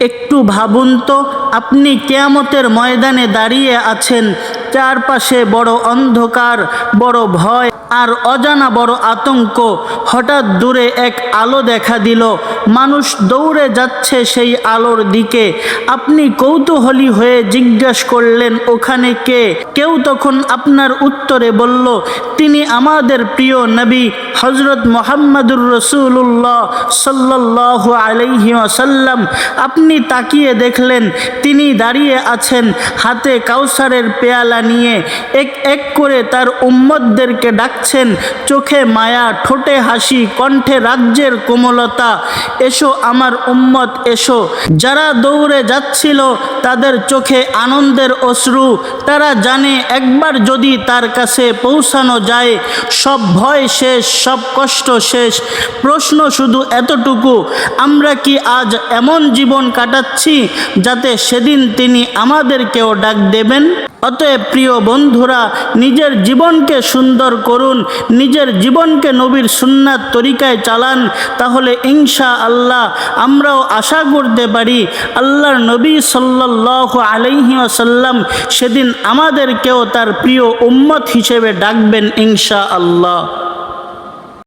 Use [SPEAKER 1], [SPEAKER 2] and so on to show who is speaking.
[SPEAKER 1] একটু ভাবুন তো আপনি কেয়ামতের ময়দানে দাঁড়িয়ে আছেন চারপাশে বড় অন্ধকার, বড় ভয় আর অজানা বড় আতঙ্ক। হঠাৎ দূরে এক আলো দেখা দিল। মানুষ দৌড়ে যাচ্ছে সেই আলোর দিকে। আপনি কৌতূহলী হয়ে জিজ্ঞেস করলেন, ওখানে কে? কেউ তখন আপনার উত্তরে বলল, তিনি আমাদের প্রিয় নবী হজরত মোহাম্মদুর রসুল্লাহ সাল্লাহ আলাইহি আসাল্লাম আপনি তাকিয়ে দেখলেন, তিনি দাঁড়িয়ে আছেন হাতে কাউসারের পেয়ালা নিয়ে এক এক করে তার উম্মতদেরকে ডাকছেন, চোখে মায়া, ঠোঁটে হাসি, কণ্ঠে রাজ্যের কোমলতা, এসো আমার উম্মত, এসো। যারা দৌড়ে যাচ্ছিল, তাদের চোখে আনন্দের অশ্রু। তারা জানে একবার যদি তার কাছে পৌঁছানো যায়, সব ভয় শেষ, সব কষ্ট শেষ। প্রশ্ন শুধু এতটুকু, আমরা কি আজ এমন জীবন কাটাচ্ছি, যাতে সেদিন তিনি আমাদেরকেও ডাক দেবেন? অতএব প্রিয় বন্ধুরা, নিজের জীবনকে সুন্দর করুন, নিজের জীবনকে নবীর সুন্নাত তরিকায় চালান, তাহলে ইনশা আল্লাহ আমরাও আশা করতে পারি আল্লাহর নবী সাল্লাহ আলহি আসাল্লাম সেদিন আমাদেরকেও তার প্রিয় উম্মত হিসেবে ডাকবেন ইনশা আল্লাহ